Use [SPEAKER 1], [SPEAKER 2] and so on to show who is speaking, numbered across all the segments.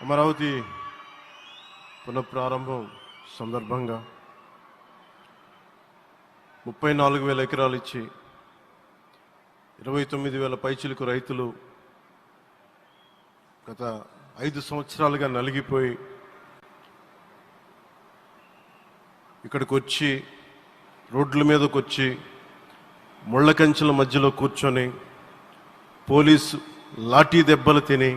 [SPEAKER 1] అమరావతి పునఃప్రారంభం సందర్భంగా ముప్పై నాలుగు వేల ఎకరాలు ఇచ్చి ఇరవై తొమ్మిది వేల పైచిలకు రైతులు గత ఐదు సంవత్సరాలుగా నలిగిపోయి ఇక్కడికి వచ్చి రోడ్ల మీదకు వచ్చి ముళ్ళ కంచెల మధ్యలో కూర్చొని పోలీసు లాఠీ దెబ్బలు తిని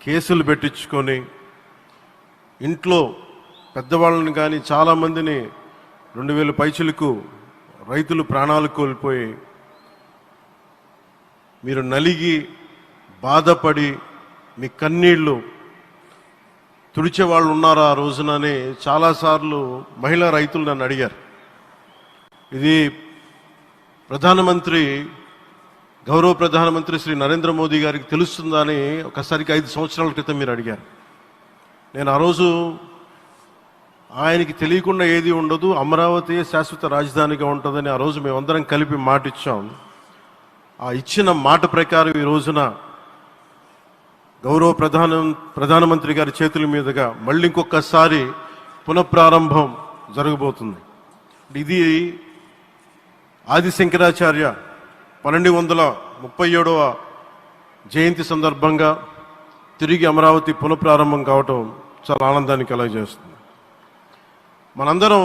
[SPEAKER 1] కేసులు పెట్టించుకొని ఇంట్లో పెద్దవాళ్ళని కానీ చాలామందిని రెండు వేల పైచులకు రైతులు ప్రాణాలు కోల్పోయి మీరు నలిగి బాధపడి మీ కన్నీళ్ళు తుడిచే వాళ్ళు ఉన్నారా ఆ రోజునని చాలాసార్లు మహిళా రైతులు నన్ను అడిగారు. ఇది ప్రధానమంత్రి గౌరవ ప్రధానమంత్రి శ్రీ నరేంద్ర మోదీ గారికి తెలుస్తుందా అని ఒకసారికి ఐదు సంవత్సరాల క్రితం మీరు అడిగారు. నేను ఆ రోజు ఆయనకి తెలియకుండా ఏది ఉండదు అమరావతి శాశ్వత రాజధానిగా ఉంటుందని ఆ రోజు మేమందరం కలిపి మాట ఇచ్చాం. ఆ ఇచ్చిన మాట ప్రకారం ఈ రోజున గౌరవ ప్రధాన ప్రధానమంత్రి గారి చేతుల మీదుగా మళ్ళీ ఇంకొకసారి పునఃప్రారంభం జరగబోతుంది. ఇది ఆది శంకరాచార్య పన్నెండు వందల ముప్పై ఏడవ జయంతి సందర్భంగా తిరిగి అమరావతి పునఃప్రారంభం కావటం చాలా ఆనందాన్ని కలగజేస్తుంది. మనందరం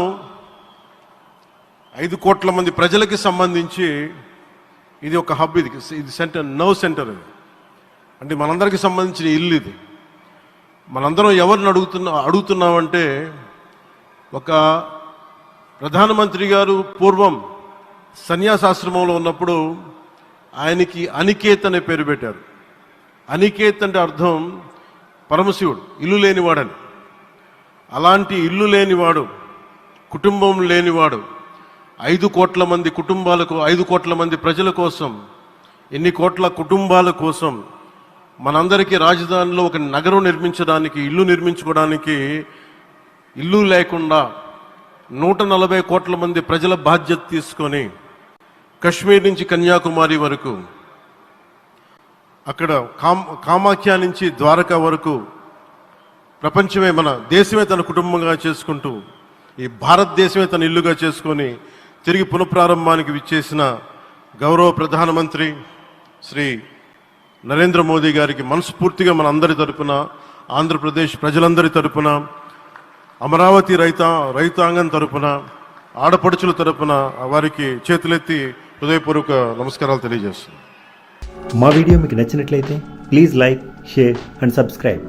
[SPEAKER 1] ఐదు కోట్ల మంది ప్రజలకి సంబంధించి ఇది ఒక హబ్ ఇది ఇది సెంటర్ నర్వ్ సెంటర్ ఇది. అంటే మనందరికీ సంబంధించిన ఇల్లు ఇది. మనందరం ఎవరిని అడుగుతున్నా అడుగుతున్నామంటే ఒక ప్రధానమంత్రి గారు పూర్వం సన్యాసాశ్రమంలో ఉన్నప్పుడు ఆయనకి అనికేత్ అనే పేరు పెట్టారు. అనికేత్ అంటే అర్థం పరమశివుడు ఇల్లు లేనివాడని. అలాంటి ఇల్లు లేనివాడు కుటుంబం లేనివాడు ఐదు కోట్ల మంది కుటుంబాలకు ఐదు కోట్ల మంది ప్రజల కోసం ఎన్ని కోట్ల కుటుంబాల కోసం మనందరికీ రాజధానిలో ఒక నగరం నిర్మించడానికి ఇల్లు నిర్మించుకోవడానికి ఇల్లు లేకుండా నూట నలభై కోట్ల మంది ప్రజల బాధ్యత తీసుకొని కశ్మీర్ నుంచి కన్యాకుమారి వరకు అక్కడ కామ్ కామాఖ్య నుంచి ద్వారకా వరకు ప్రపంచమే మన దేశమే తన కుటుంబంగా చేసుకుంటూ ఈ భారతదేశమే తన ఇల్లుగా చేసుకొని తిరిగి పునఃప్రారంభానికి విచ్చేసిన గౌరవ ప్రధానమంత్రి శ్రీ నరేంద్ర మోదీ గారికి మనస్ఫూర్తిగా మన అందరి తరపున ఆంధ్రప్రదేశ్ ప్రజలందరి తరపున అమరావతి రైత రైతాంగం తరపున ఆడపడుచుల తరపున వారికి చేతులెత్తి హృదయపూర్వక నమస్కారాలు తెలియజేస్తున్నాను.
[SPEAKER 2] మా వీడియో మీకు నచ్చినట్లయితే please like share and subscribe.